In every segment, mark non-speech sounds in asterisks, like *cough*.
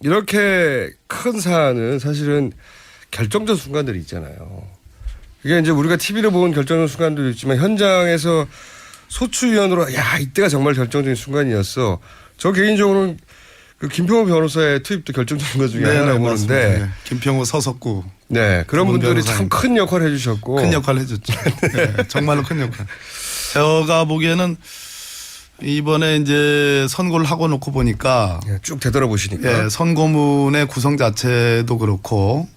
이렇게 큰 사안은 사실은 결정적 순간들이 있잖아요. 이게 이제 우리가 TV로 본 결정적 순간도 있지만 현장에서 소추위원으로 야 이때가 정말 결정적인 순간이었어. 저 개인적으로는 그 김평호 변호사의 투입도 결정적인 것 중에 하나라고 보는데 맞습니다. 네. 김평호 서석구 네 그런 분들이 참. 큰 역할을 해주셨고 큰 역할을 해줬죠. *laughs* 네, 정말로 큰 역할. 제가 보기에는 이번에 이제 선고를 하고 놓고 보니까 예, 쭉 되돌아보시니까. 예, 선고문의 구성 자체도 그렇고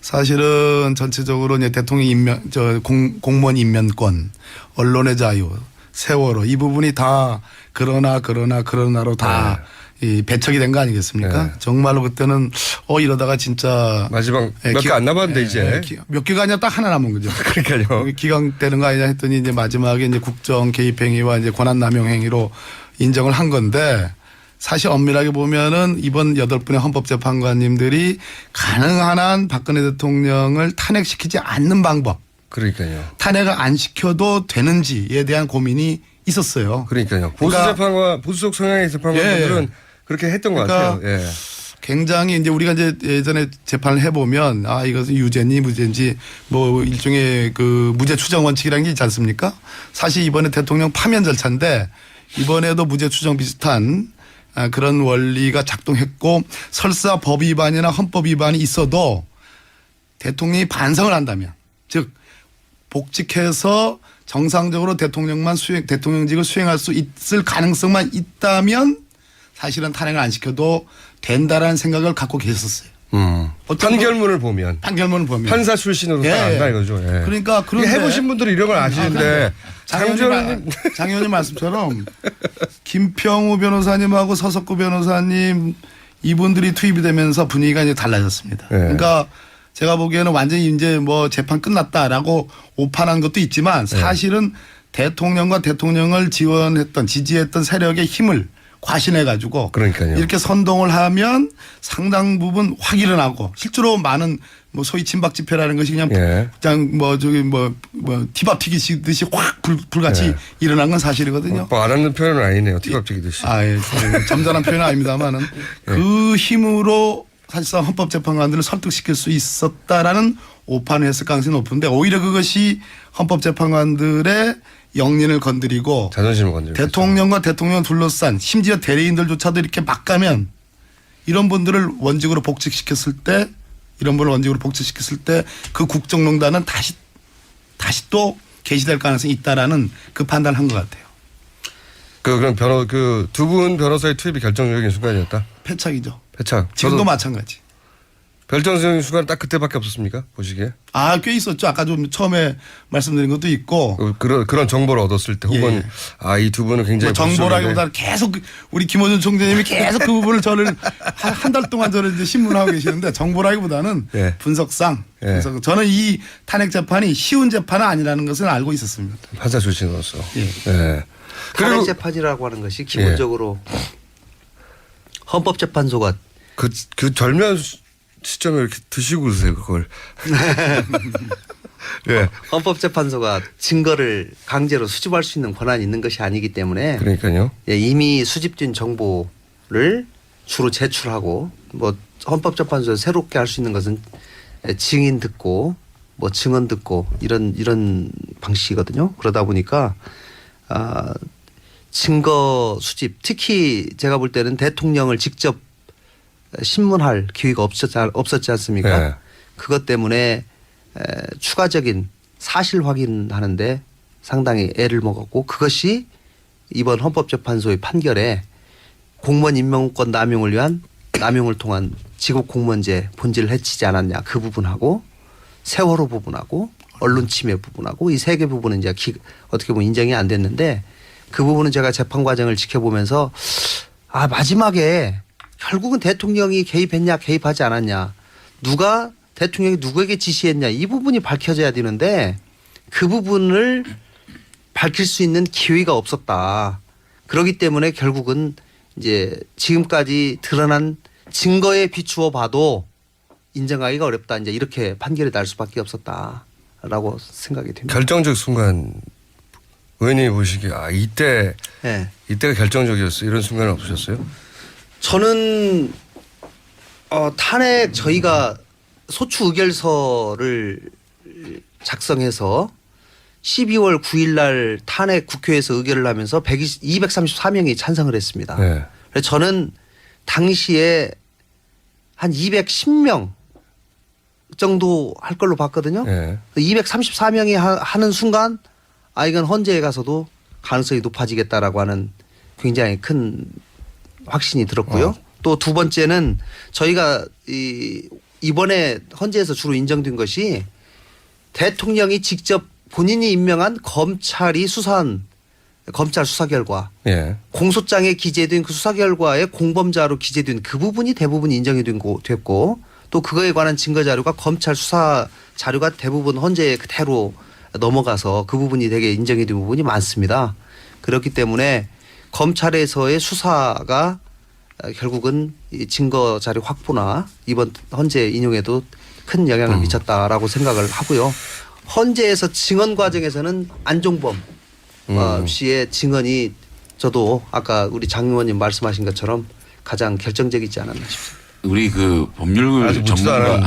사실은 전체적으로 이제 대통령 임명, 저 공, 공무원 임면권, 언론의 자유, 세월호 이 부분이 다 그러나 그러나 그러나로 다 이 배척이 된 거 아니겠습니까? 네. 정말로 그때는 어 이러다가 진짜 마지막 예, 몇 기- 개안 남았는데 예, 이제 예, 기- 몇 개가 아니라 딱 하나 남은 거죠. *laughs* 그러니까요. 기각되는 거 아니냐 했더니 이제 마지막에 이제 국정 개입 행위와 이제 권한 남용 행위로 인정을 한 건데 사실 엄밀하게 보면은 이번 여덟 분의 헌법재판관님들이 가능한 한 박근혜 대통령을 탄핵시키지 않는 방법, 그러니까요. 탄핵을 안 시켜도 되는지에 대한 고민이 있었어요. 그러니까요. 보수 그러니까- 재판관 보수적 성향의 재판관들은 예. 그렇게 했던 것 그러니까 같아요. 예. 굉장히 이제 우리가 이제 예전에 재판을 해보면 아 이것은 유죄인지 무죄인지 뭐 일종의 그 무죄 추정 원칙이라는 게 있지 않습니까? 사실 이번에 대통령 파면 절차인데 이번에도 무죄 추정 비슷한 아, 그런 원리가 작동했고 설사 법 위반이나 헌법 위반이 있어도 대통령이 반성을 한다면 즉 복직해서 정상적으로 대통령만 수행 대통령직을 수행할 수 있을 가능성만 있다면 사실은 탄핵을 안 시켜도 된다라는 생각을 갖고 계셨어요. 음. 판결문을 보면 판결문을 보면 판사 출신으로 예, 딱 안다 예. 이거죠. 예. 그러니까 그런데 해보신 분들은 이런 걸 아시는데 장 의원님, 장조님 말- 장 의원님 말씀처럼 김평우 변호사님하고 서석구 변호사님 이분들이 투입이 되면서 분위기가 이제 달라졌습니다. 네. 그러니까 제가 보기에는 완전히 이제 뭐 재판 끝났다라고 오판한 것도 있지만 네. 사실은 대통령과 대통령을 지원했던 지지했던 세력의 힘을 과신해 가지고 그러니까요. 이렇게 선동을 하면 상당 부분 확 일어나고 실제로 많은 뭐 소위 친박 집회라는 것이 그냥 예. 그냥 뭐 저기 뭐, 뭐 티밥 튀기듯이 확 불, 불같이 예. 일어난 건 사실이거든요. 뭐 알았는 표현은 아니네요. 티갑적이듯이. 아, 예. 점잖은 표현은 아닙니다만은 *laughs* 그 힘으로 사실상 헌법재판관들을 설득시킬 수 있었다라는 오판을 했을 가능성이 높은데 오히려 그것이 헌법재판관들의 영린을 건드리고 자존심을 건드리고. 대통령과 대통령 둘러싼 심지어 대리인들조차도 이렇게 막 가면 이런 분들을 원직으로 복직시켰을 때 이런 분을 원직으로 복직시켰을 때 그 국정농단은 다시 다시 또 개시될 가능성이 있다라는 그 판단을 한 것 같아요. 그 그럼 변호 그 두 분 변호사의 투입이 결정적인 순간이었다. 패착이죠. 배차. 지금도 저도 마찬가지. 결정적인 순간 딱 그때밖에 없었습니까? 보시기에. 아, 꽤 있었죠. 아까 좀 처음에 말씀드린 것도 있고. 그- 그런 그런 정보를 얻었을 때 혹은 예. 아 이 두 분은 굉장히 뭐 정보라기보다는 계속 그- 우리 김호준 총재님이 계속 그 부분을 저를 한 달 동안 저를 이제 신문하고 계시는데 정보라기보다는 예. 분석상 예. 분석. 저는 이 탄핵 재판이 쉬운 재판은 아니라는 것을 알고 있었습니다. 판사 출신으로서. 예. 예. 탄핵 재판이라고 하는 것이 기본적으로 헌법재판소가 그, 그 절묘한 수- 시점에 이렇게 드시고 그러세요, 그걸. *laughs* 예. 헌법재판소가 증거를 강제로 수집할 수 있는 권한이 있는 것이 아니기 때문에 그러니까요. 예, 이미 수집된 정보를 주로 제출하고 뭐 헌법재판소에서 새롭게 할 수 있는 것은 예, 증인 듣고 뭐 증언 듣고 이런 이런 방식이거든요. 그러다 보니까 아 증거 수집 특히 제가 볼 때는 대통령을 직접 신문할 기회가 없었지, 않- 없었지 않습니까? 네. 그것 때문에 에, 추가적인 사실 확인하는데 상당히 애를 먹었고 그것이 이번 헌법재판소의 판결에 공무원 임명권 남용을 위한 남용을 통한 직업 공무원제 본질을 해치지 않았냐 그 부분하고 세월호 부분하고 언론 침해 부분하고 이 세 개 부분은 이제 기, 어떻게 보면 인정이 안 됐는데 그 부분은 제가 재판 과정을 지켜보면서 아 마지막에 결국은 대통령이 개입했냐 개입하지 않았냐 누가 대통령이 누구에게 지시했냐 이 부분이 밝혀져야 되는데 그 부분을 밝힐 수 있는 기회가 없었다. 그렇기 때문에 결국은 이제 지금까지 드러난 증거에 비추어 봐도 인정하기가 어렵다. 이제 이렇게 판결이 날 수밖에 없었다라고 생각이 됩니다. 결정적 순간 의원님이 보시기에 아 이때 예. 이때가 결정적이었어 이런 순간은 없으셨어요? 저는 어, 탄핵 저희가 소추 의결서를 작성해서 12월 9일 날 탄핵 국회에서 의결을 하면서 120, 234명이 찬성을 했습니다. 네. 그래서 저는 당시에 한 210명 정도 할 걸로 봤거든요. 네. 234명이 하, 는 순간 아 이건 헌재에 가서도 가능성이 높아지겠다라고 하는 굉장히 큰 확신이 들었고요. 어. 또두 번째는 저희가 이 이번에 헌재에서 주로 인정된 것이 대통령이 직접 본인이 임명한 검찰이 수사한 검찰 수사 결과 예. 공소장에 기재된 그 수사 결과에 공범자로 기재된 그 부분이 대부분 인정이 된 거- 됐고 또 그거에 관한 증거 자료가 검찰 수사 자료가 대부분 헌재에 그대로 넘어가서 그 부분이 되게 인정이 된 부분이 많습니다. 그렇기 때문에 검찰에서의 수사가 어, 결국은 이 증거 자료 확보나 이번 헌재 인용에도 큰 영향을 미쳤다라고 생각을 하고요. 헌재에서 증언 과정에서는 안종범 어, 음. 씨의 증언이 저도 아까 우리 장 의원님 말씀하신 것처럼 가장 결정적이지 않았나 싶습니다. 우리 그 법률 전문가. *laughs*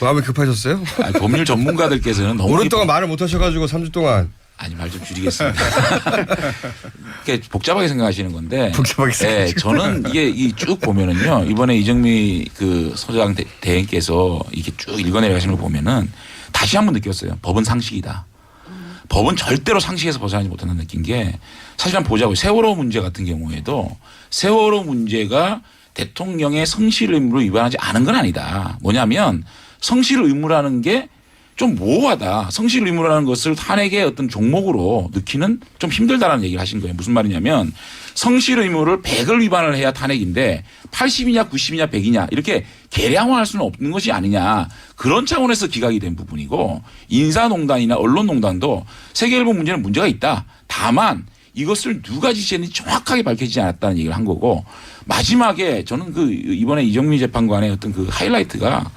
마음이 급하셨어요? 아니, 법률 전문가들께서는 너무 오랫동안 말을 못 하셔가지고 3주 동안. 아니 말 좀 줄이겠습니다. *laughs* 복잡하게 생각하시는 건데. 복잡하게 예, 생각하시는 저는 이게 이 쭉 보면은요. 이번에 이정미 그 대- 대행께서 이렇게 쭉 읽어내가시는 걸 보면은 다시 한번 느꼈어요. 법은 상식이다. 법은 절대로 상식에서 벗어나지 못한다는 느낀 게 사실 한번 보자고 세월호 문제 같은 경우에도 세월호 문제가 대통령의 성실 의무를 위반하지 않은 건 아니다. 뭐냐면 성실 의무라는 게 좀 모호하다. 성실 의무라는 것을 탄핵의 어떤 종목으로 넣기는 좀 힘들다라는 얘기를 하신 거예요. 무슨 말이냐면 성실 의무를 100을 위반을 해야 탄핵인데 80이냐 90이냐 100이냐 이렇게 계량화할 수는 없는 것이 아니냐. 그런 차원에서 기각이 된 부분이고 인사농단이나 언론농단도 세계일보 문제는 문제가 있다. 다만 이것을 누가 지시했는지 정확하게 밝혀지지 않았다는 얘기를 한 거고 마지막에 저는 그 이번에 이정미 재판관의 어떤 그 하이라이트가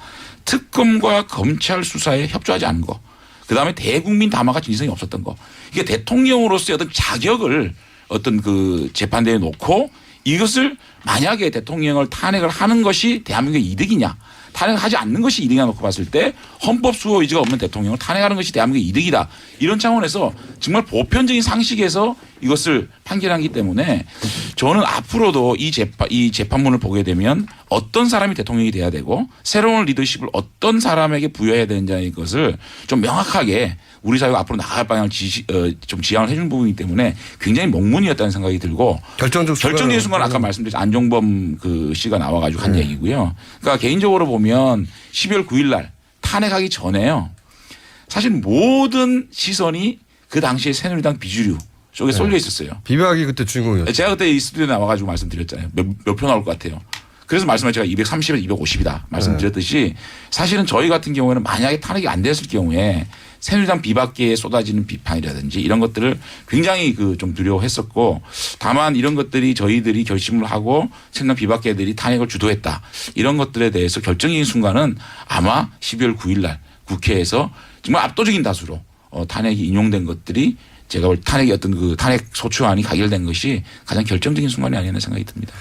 특검과 검찰 수사에 협조하지 않은 거. 그 다음에 대국민 담화가 진성이 없었던 거. 이게 대통령으로서의 어떤 자격을 어떤 그 재판대에 놓고 이것을 만약에 대통령을 탄핵을 하는 것이 대한민국의 이득이냐. 탄핵하지 않는 것이 이득이냐 놓고 봤을 때 헌법 수호 의지가 없는 대통령을 탄핵하는 것이 대한민국의 이득이다. 이런 차원에서 정말 보편적인 상식에서 이것을 판결하기 때문에 저는 앞으로도 이 재판, 이 재판문을 보게 되면 어떤 사람이 대통령이 돼야 되고 새로운 리더십을 어떤 사람에게 부여해야 되는지의 것을 좀 명확하게 우리 사회가 앞으로 나갈 방향을 지시, 어, 좀 지향을 해준 부분이기 때문에 굉장히 목문이었다는 생각이 들고 결정적. 결정적인 순간 아까 말씀드린 안종범 그 씨가 나와가지고 한 얘기고요. 그러니까 개인적으로 보면 12월 9일 날 탄핵하기 전에요. 사실 모든 시선이 그 당시에 새누리당 비주류 쪽에 쏠려 있었어요. 비박이 그때 주인공이었죠. 제가 그때 이 스튜디오에 나와가지고 말씀드렸잖아요. 몇 표 나올 것 같아요. 그래서 말씀을 제가 230에서 250이다 말씀드렸듯이 사실은 저희 같은 경우에는 만약에 탄핵이 안 됐을 경우에 새누리당 비박계에 쏟아지는 비판이라든지 이런 것들을 굉장히 그 좀 두려워했었고 다만 이런 것들이 저희들이 결심을 하고 새누리당 비박계들이 탄핵을 주도했다 이런 것들에 대해서 결정적인 순간은 아마 12월 9일 날 국회에서 정말 압도적인 다수로 어, 탄핵이 인용된 것들이 제가 볼 탄핵의 어떤 그 탄핵 소추안이 가결된 것이 가장 결정적인 순간이 아니었나 생각이 듭니다.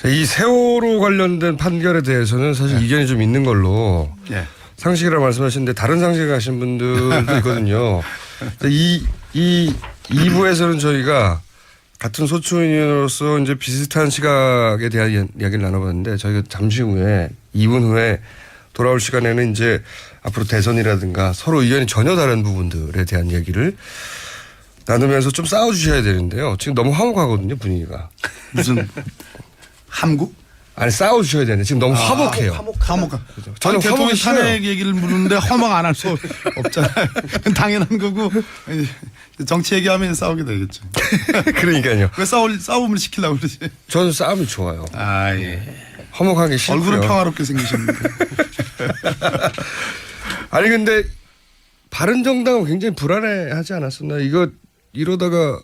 자, 이 세월호 관련된 판결에 대해서는 사실 이견이 좀 있는 걸로 예. 상식이라 말씀하시는데 다른 상식을 가신 분들도 있거든요. *laughs* 이, 이, 2부에서는 저희가 같은 소추인으로서 이제 비슷한 시각에 대한 이야- 이야기를 나눠봤는데 저희가 잠시 후에 2분 후에 돌아올 시간에는 이제 앞으로 대선이라든가 서로 의견이 전혀 다른 부분들에 대한 얘기를 나누면서 좀 싸워주셔야 되는데요. 지금 너무 화목하거든요, 분위기가. 무슨 함구? 아니, 싸워주셔야 되는데 지금 너무 화목해요. 화목하. 저는 저는 대통령 화목이 싫어요. 탄핵 얘기를 묻는데 화목 안할 수 없잖아요. 그건 *laughs* 당연한 거고 정치 얘기하면 싸우게 되겠죠. *laughs* 그러니까요. 왜 싸울 싸움을 시키려고 그러지? 저는 싸움이 좋아요. 아 예. 화목하기 싫고요. 얼굴은 평화롭게 생기셨는데. *laughs* 아니 근데 바른 정당은 굉장히 불안해하지 않았었나? 이거 이러다가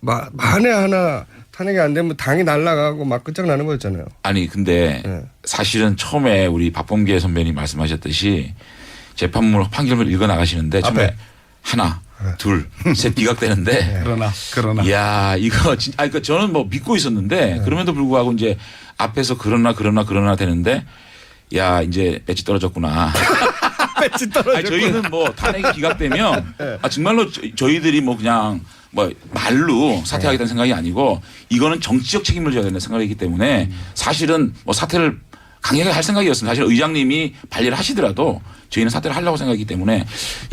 마, 만에 하나 탄핵이 안 되면 당이 날아가고 막 끝장나는 거였잖아요. 아니 근데 네. 사실은 처음에 우리 박범계 선배님 말씀하셨듯이 재판문 판결문을 읽어 나가시는데 처음에 앞에. 하나 둘, 셋 기각되는데 그러나 그러나 이야 이거 진 아, 그러니까 저는 뭐 믿고 있었는데 그럼에도 불구하고 이제 앞에서 그러나 그러나 그러나 되는데 야 이제 배치 떨어졌구나. *laughs* 배치 아니, 저희는 뭐 탄핵이 기각되면 *laughs* 아, 정말로 저- 저희들이 뭐 그냥 뭐 말로 사퇴하겠다는 생각이 아니고 이거는 정치적 책임을 져야 된다는 생각이기 때문에 사실은 뭐 사퇴를 강하게 할 생각이었습니다. 사실 의장님이 발리를 하시더라도 저희는 사퇴를 하려고 생각이기 때문에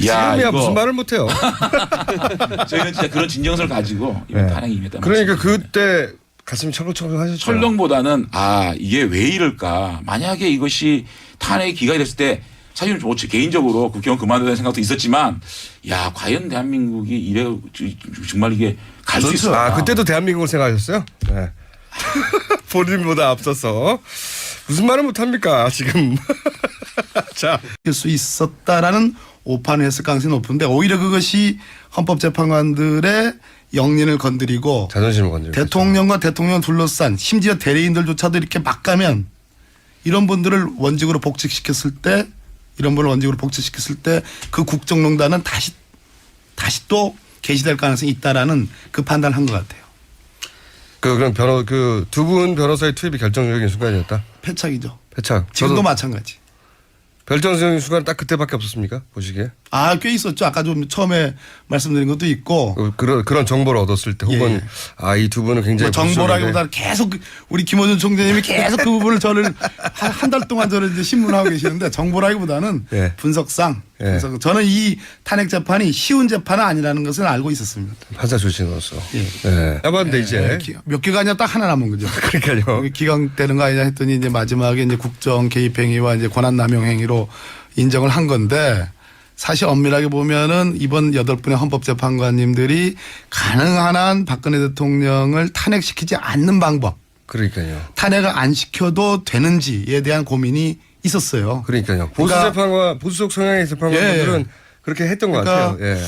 야 지금이야 이거 무슨 말을 못해요. *laughs* 저희는 진짜 그런 진정성을 가지고 이번 네. 탄핵이 임했다. 그러니까 그때 가슴이 철렁철렁 하셨죠. 설령보다는 아 이게 왜 이럴까 만약에 이것이 탄핵이 기각이 됐을 때 사실은 뭐저 개인적으로 국회의원 그만두는 생각도 있었지만 야 과연 대한민국이 이래 저- 정말 이게 갈수 그렇죠. 있을까 아 그때도 대한민국을 생각하셨어요? 네. *laughs* 본인보다 앞서서 무슨 말을 못합니까 지금? *laughs* 자 수 있었다라는 오판을 했을 가능성이 높은데 오히려 그것이 헌법재판관들의 영린을 건드리고 자존심을 건드려. 대통령과 대통령 둘러싼 심지어 대리인들조차도 이렇게 막 가면 이런 분들을 원직으로 복직시켰을 때 이런 분을 원직으로 복직시켰을 때 그 국정농단은 다시 다시 또 개시될 가능성이 있다라는 그 판단을 한 것 같아요. 그 그럼 변호 그 두 분 변호사의 투입이 결정적인 순간이었다. 패착이죠. 패착. 지금도 마찬가지. 결정적인 순간 딱 그때밖에 없었습니까? 보시기에 아, 꽤 있었죠. 아까 좀 처음에 말씀드린 것도 있고. 그- 그런 그런 정보를 얻었을 때 혹은 예, 예. 아 이 두 분은 굉장히 뭐 정보라기보다는 계속 그- 우리 김호준 총재님이 계속 그 부분을 저를 한 달 동안 저를 이제 신문하고 계시는데 정보라기보다는 예. 분석상 예. 분석 저는 이 탄핵 재판이 쉬운 재판은 아니라는 것을 알고 있었습니다. 판사 출신으로서. 예. 예. 야반데 예, 이제 기- 몇 개가 아니라 딱 하나 남은 거죠. *laughs* 그러니까요. 기각되는 거 아니냐 했더니 이제 마지막에 이제 국정 개입 행위와 이제 권한 남용 행위로 인정을 한 건데 사실 엄밀하게 보면은 이번 여덟 분의 헌법재판관님들이 가능한 한 박근혜 대통령을 탄핵시키지 않는 방법, 그러니까요. 탄핵을 안 시켜도 되는지에 대한 고민이 있었어요. 그러니까요. 보수 그러니까- 재판관 보수적 성향의 재판관들은 예. 그렇게 했던 것 그러니까 같아요. 예.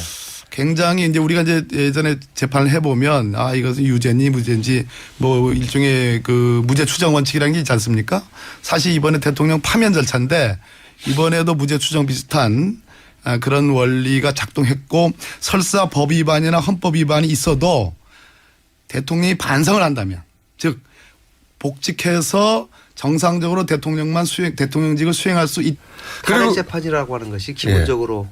굉장히 이제 우리가 이제 예전에 재판을 해보면 아 이것은 유죄니 무죄인지 뭐 일종의 그 무죄 추정 원칙이라는 게 있지 않습니까? 사실 이번에 대통령 파면 절차인데 이번에도 무죄 추정 비슷한 아, 그런 원리가 작동했고 설사 법 위반이나 헌법 위반이 있어도 대통령이 반성을 한다면 즉 복직해서 정상적으로 대통령만 수행 대통령직을 수행할 수 있. 그리고- 탄핵 재판이라고 하는 것이 기본적으로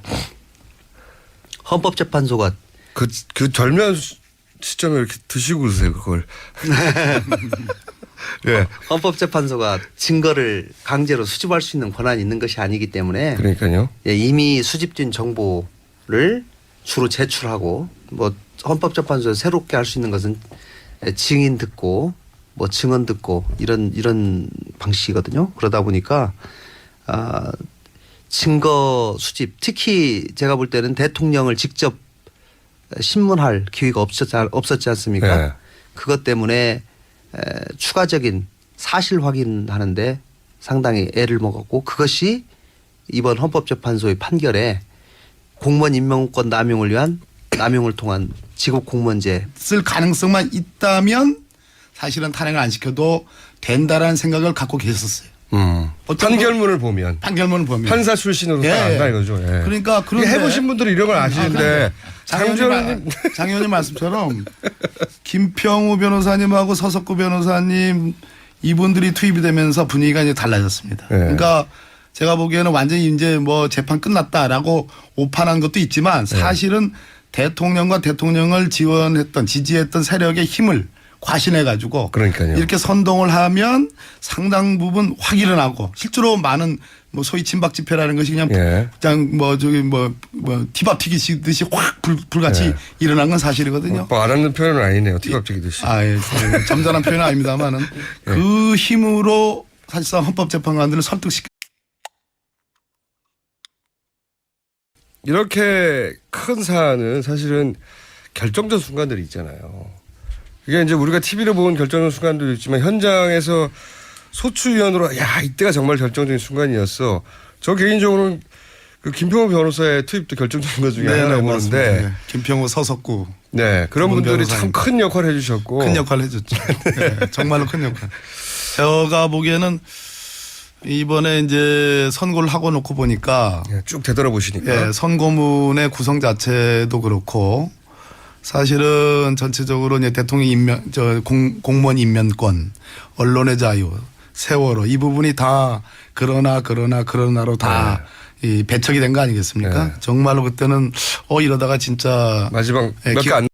헌법재판소가 그, 그 절묘한 수- 시점에 이렇게 드시고 그러세요, 그걸. *laughs* 예. 헌법재판소가 증거를 강제로 수집할 수 있는 권한이 있는 것이 아니기 때문에 그러니까요. 예, 이미 수집된 정보를 주로 제출하고 뭐 헌법재판소에서 새롭게 할 수 있는 것은 예, 증인 듣고 뭐 증언 듣고 이런 이런 방식이거든요. 그러다 보니까 아 증거 수집 특히 제가 볼 때는 대통령을 직접 신문할 기회가 없었지, 않- 없었지 않습니까? 네. 그것 때문에 에, 추가적인 사실 확인하는데 상당히 애를 먹었고 그것이 이번 헌법재판소의 판결에 공무원 임명권 남용을 위한 남용을 통한 직업 공무원제 쓸 가능성만 있다면 사실은 탄핵을 안 시켜도 된다라는 생각을 갖고 계셨어요. 음. 판결문을 보면 판결문을 보면. 판사 출신으로 예, 딱 안다 예. 이거죠. 예. 그러니까 그런데 해보신 분들은 이런 걸 아시는데 장 의원님, 장조님 말- 장 의원님 말씀처럼 김평우 변호사님하고 서석구 변호사님 이분들이 투입이 되면서 분위기가 이제 달라졌습니다. 네. 그러니까 제가 보기에는 완전히 이제 뭐 재판 끝났다라고 오판한 것도 있지만 네. 사실은 대통령과 대통령을 지원했던 지지했던 세력의 힘을 과신해 가지고 그러니까요. 이렇게 선동을 하면 상당 부분 확 일어나고 실제로 많은 뭐 소위 친박 집회라는 것이 그냥 예. 그냥 뭐 저기 뭐, 뭐 티밥 튀기듯이 확 불, 불같이 예. 일어난 건 사실이거든요. 뭐 알았는 표현은 아니네요. 티갑지기듯이. 아, 예. 점잖은 표현은 아닙니다만은 *laughs* 그 힘으로 사실상 헌법재판관들을 설득시켜 이렇게 큰 사안은 사실은 결정적 순간들이 있잖아요. 이게 이제 우리가 TV로 본 결정적 순간도 있지만 현장에서 소추위원으로 야 이때가 정말 결정적인 순간이었어. 저 개인적으로는 그 김평호 변호사의 투입도 결정적인 것 중에 하나라고 맞습니다. 보는데 네. 김평우 서석구 네 그런 분들이. 참 큰 역할을 해주셨고 큰 역할을 해줬죠. *laughs* 네, 정말로 큰 역할. 제가 보기에는 이번에 이제 선고를 하고 놓고 보니까 예, 쭉 되돌아보시니까. 예, 선고문의 구성 자체도 그렇고 사실은 전체적으로 이제 대통령 임명, 저 공, 공무원 임면권, 언론의 자유, 세월호 이 부분이 다 그러나 그러나 그러나로 다이 배척이 된 거 아니겠습니까? 네. 정말로 그때는 어 이러다가 진짜 마지막 예, 몇 기- 개안